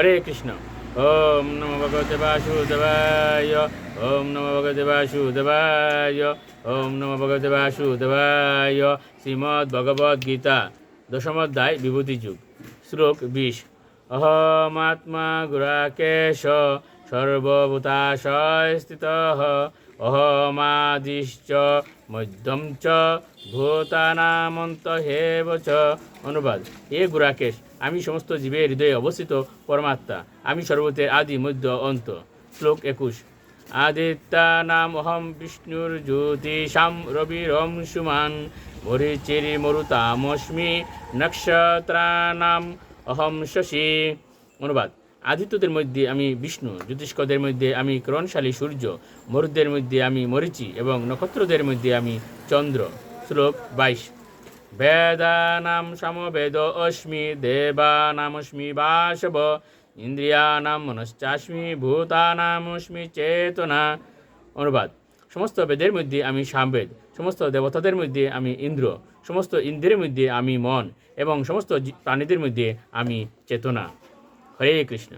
হরে কৃষ্ণ। ওম নম ভগবতে বাসুদেবায় ওম নম ভগবতে বাসুদেবায় ওম নম ভগবতে বাসুদেবায় শ্রীমদ্ ভগবদ্গীতা দশমধ্যায় বিভূতি যুগ। শ্লোক বিশ। অহমাত্মা গুরাকেশ সর্বভূতাশয় স্থিত। অহমাদিশ্চ মধ্যম চ ভূতানামন্ত হেব চ অনুবাদ এ গুরাকেশ আমি সমস্ত জীবের হৃদয়ে অবস্থিত পরমাত্মা, আমি সর্বতের আদি, মধ্য, অন্ত। শ্লোক একুশ, আদিত্যা নাম অহম বিষ্ণুর জ্যোতিষাম রবিরম সুমান। মরিচিরি মরুতামস্মি নক্ষত্রানাম অহম শশী। অনুবাদ। আদিত্যদের মধ্যে আমি বিষ্ণু জ্যোতিষ্কদের মধ্যে আমি করণশালী সূর্য, মরুদের মধ্যে আমি মরিচি এবং নক্ষত্রদের মধ্যে আমি চন্দ্র। শ্লোক বাইশ। বেদানাম সমবেদ অস্মি, দেবানামস্মি বাসব, ইন্দ্রিয়ানাম মনশ্চাস্মি, ভূতানামস্মি চেতনা। অনুবাদ। সমস্ত বেদের মধ্যে আমি সামবেদ। সমস্ত দেবতাদের মধ্যে আমি ইন্দ্র, সমস্ত ইন্দ্রের মধ্যে আমি মন, এবং সমস্ত প্রাণীদের মধ্যে আমি চেতনা। হরে কৃষ্ণ।